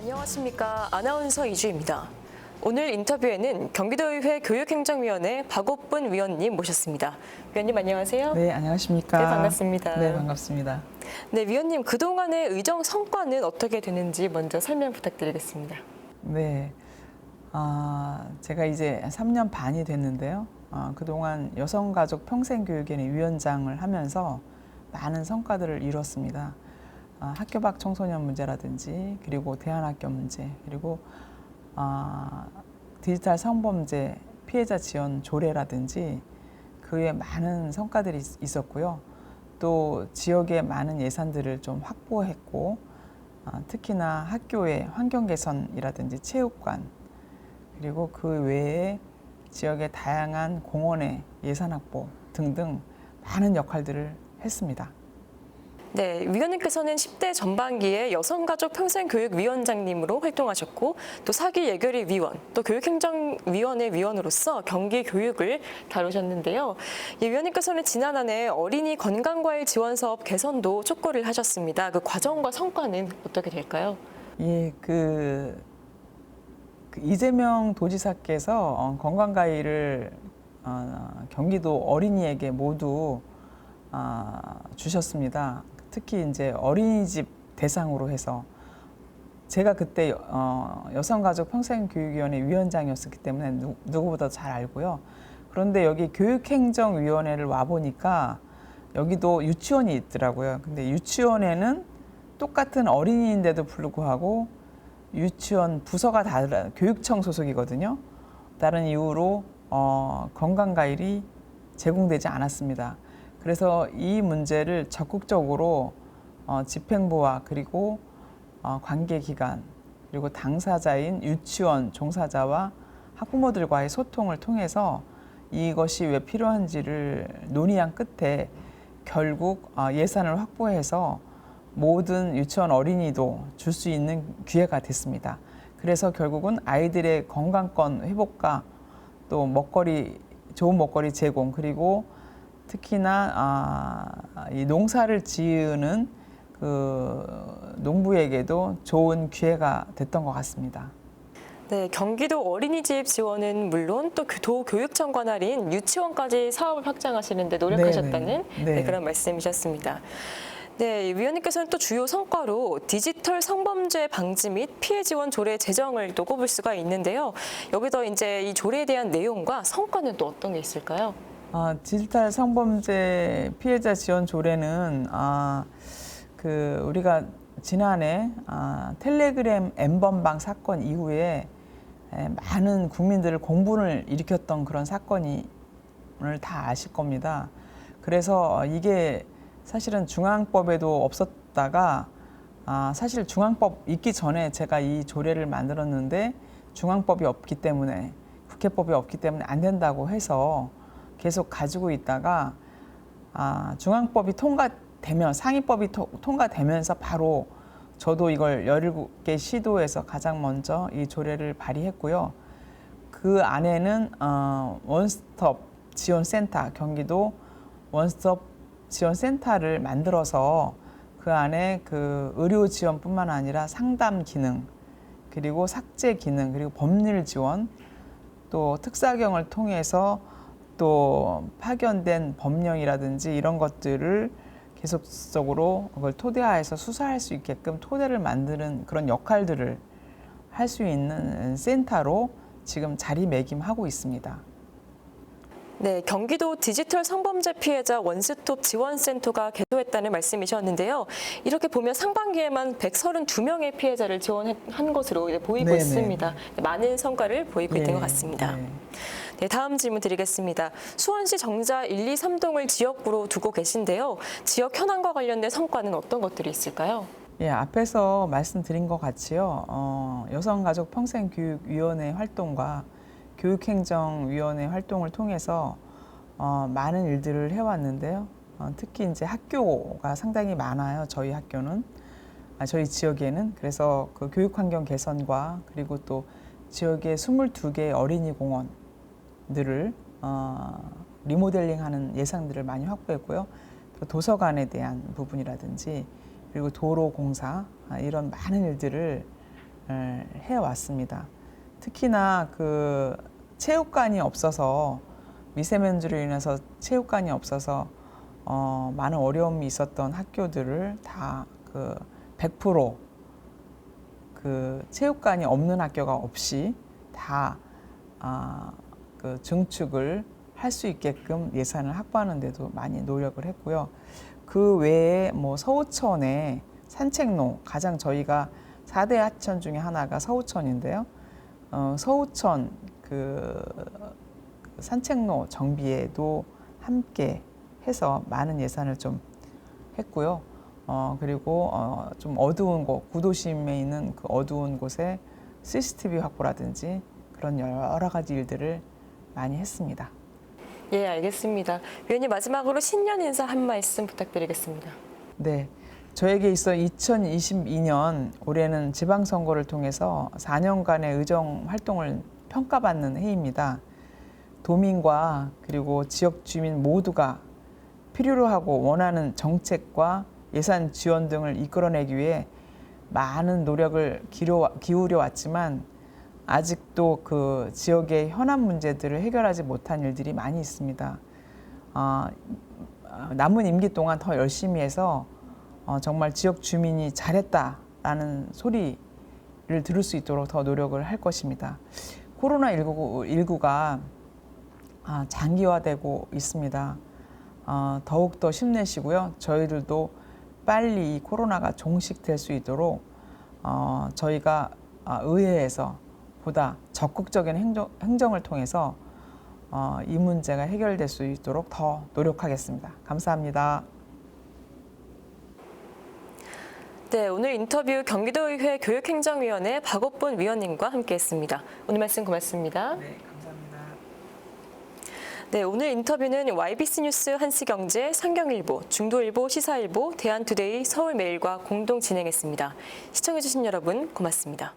안녕하십니까. 아나운서 이주입니다. 오늘 인터뷰에는 경기도의회 교육행정위원회 박옥분 위원님 모셨습니다. 위원님 안녕하세요. 네, 안녕하십니까. 네, 반갑습니다. 네, 반갑습니다. 네, 위원님 그동안의 의정 성과는 어떻게 되는지 먼저 설명 부탁드리겠습니다. 네. 아, 제가 이제 3년 반이 됐는데요. 아, 그동안 여성가족 평생교육위원회 위원장을 하면서 많은 성과들을 이뤘습니다. 아, 학교 밖 청소년 문제라든지, 그리고 대안학교 문제, 그리고 아, 디지털 성범죄 피해자 지원 조례라든지 그 외에 많은 성과들이 있- 있었고요. 또 지역의 많은 예산들을 좀 확보했고 아, 특히나 학교의 환경 개선이라든지 체육관 그리고 그 외에 지역의 다양한 공원의 예산 확보 등등 많은 역할들을 했습니다. 네, 위원님께서는 10대 전반기에 여성가족 평생교육위원장님으로 활동하셨고 또 사기 예결위 위원, 또 교육행정위원회 위원으로서 경기 교육을 다루셨는데요. 이 위원님께서는 지난 한 해 어린이 건강과일 지원 사업 개선도 촉구를 하셨습니다. 그 과정과 성과는 어떻게 될까요? 예, 그, 그 이재명 도지사께서 어, 건강가위를 어, 경기도 어린이에게 모두 아, 주셨습니다. 특히 이제 어린이집 대상으로 해서 제가 그때 어, 여성가족 평생교육위원회 위원장이었기 때문에 누, 누구보다 잘 알고요. 그런데 여기 교육행정위원회를 와 보니까 여기도 유치원이 있더라고요. 근데 유치원에는 똑같은 어린이인데도 불구하고 유치원 부서가 다른 교육청 소속이거든요. 다른 이유로 어, 건강가일이 제공되지 않았습니다. 그래서 이 문제를 적극적으로 어, 집행부와 그리고 어, 관계기관 그리고 당사자인 유치원 종사자와 학부모들과의 소통을 통해서 이것이 왜 필요한지를 논의한 끝에 결국 어, 예산을 확보해서 모든 유치원 어린이도 줄 수 있는 기회가 됐습니다. 그래서 결국은 아이들의 건강권 회복과 또 먹거리 좋은 먹거리 제공 그리고 특히나 아, 이 농사를 지으는 그 농부에게도 좋은 기회가 됐던 것 같습니다. 네, 경기도 어린이집 지원은 물론 또 도교육청 관할인 유치원까지 사업을 확장하시는데 노력하셨다는 네, 네. 네, 네. 그런 말씀이셨습니다. 네, 위원님께서는 또 주요 성과로 디지털 성범죄 방지 및 피해 지원 조례 제정을 또 꼽을 수가 있는데요. 여기서 이제 이 조례에 대한 내용과 성과는 또 어떤 게 있을까요? 아, 디지털 성범죄 피해자 지원 조례는 아, 그 우리가 지난해 아, 텔레그램 엠번방 사건 이후에 에, 많은 국민들을 공분을 일으켰던 그런 오늘 다 아실 겁니다. 그래서 이게 사실은 중앙법에도 없었다가 아, 사실 중앙법 있기 전에 제가 이 조례를 만들었는데 중앙법이 없기 때문에 국회법이 없기 때문에 안 된다고 해서 계속 가지고 있다가 아, 중앙법이 통과되면 상위법이 토- 통과되면서 바로 저도 이걸 17개 시도에서 가장 먼저 이 조례를 발의했고요. 그 안에는 어, 원스톱 지원센터 경기도 원스톱 지원센터를 만들어서 그 안에 그 의료 지원뿐만 아니라 상담 기능 그리고 삭제 기능 그리고 법률 지원 또 특사경을 통해서 또 파견된 법령이라든지 이런 것들을 계속적으로 그걸 토대화해서 수사할 수 있게끔 토대를 만드는 그런 역할들을 할 수 있는 센터로 지금 자리매김하고 있습니다. 네, 경기도 디지털 성범죄 피해자 원스톱 지원센터가 개소했다는 말씀이셨는데요. 이렇게 보면 상반기에만 132명의 피해자를 지원한 것으로 보이고 네네. 있습니다. 많은 성과를 보이고 있는 예, 것 같습니다. 네. 네, 다음 질문 드리겠습니다. 수원시 정자 1, 2, 3동을 지역구로 두고 계신데요. 지역 현안과 관련된 성과는 어떤 것들이 있을까요? 예, 앞에서 말씀드린 것 같이요. 어, 여성가족평생교육위원회 활동과 교육행정위원회 활동을 통해서 어, 많은 일들을 해왔는데요. 어, 특히 이제 학교가 상당히 많아요. 저희 학교는 아, 저희 지역에는 그래서 그 교육 환경 개선과 그리고 또 지역의 22개 어린이 공원 들을 어, 리모델링하는 예산들을 많이 확보했고요. 또 도서관에 대한 부분이라든지 그리고 도로 공사 아, 이런 많은 일들을 해 왔습니다. 특히나 그 체육관이 없어서 미세먼지로 인해서 체육관이 없어서 어, 많은 어려움이 있었던 학교들을 다 그 100%그 체육관이 없는 학교가 없이 다 아, 그 증축을 할 수 있게끔 예산을 확보하는 데도 많이 노력을 했고요. 그 외에 뭐 서우천에 산책로 가장 저희가 4대 하천 중에 하나가 서우천인데요. 어, 서우천 그, 그 산책로 정비에도 함께 해서 많은 예산을 좀 했고요. 어, 그리고 어, 좀 어두운 곳, 구도심에 있는 그 어두운 곳에 CCTV 확보라든지 그런 여러 가지 일들을 많이 했습니다. 예, 알겠습니다. 위원님 마지막으로 신년 인사 한 말씀 부탁드리겠습니다. 네. 저에게 있어 2022년 올해는 지방선거를 통해서 4년간의 의정 활동을 평가받는 해입니다. 도민과 그리고 지역 주민 모두가 필요로 하고 원하는 정책과 예산 지원 등을 이끌어내기 위해 많은 노력을 기울여, 기울여 왔지만 아직도 그 지역의 현안 문제들을 해결하지 못한 일들이 많이 있습니다. 어, 남은 임기 동안 더 열심히 해서 어, 정말 지역 주민이 잘했다라는 소리를 들을 수 있도록 더 노력을 할 것입니다. 코로나 19가 아, 장기화되고 있습니다. 어, 더욱 더 힘내시고요. 저희들도 빨리 이 코로나가 종식될 수 있도록 어, 저희가 아, 의회에서 보다 적극적인 행정, 행정 을 통해서 어, 이 문제가 해결될 수 있도록 더 노력하겠습니다. 감사합니다. 네, 오늘 인터뷰 경기도의회 교육행정위원회 박옥분 위원님과 함께했습니다. 오늘 말씀 고맙습니다. 네, 감사합니다. 네, 오늘 인터뷰는 YBC 뉴스 한시경제, 상경일보, 중도일보, 시사일보, 대한투데이, 서울메일과 공동 진행했습니다. 시청해주신 여러분 고맙습니다.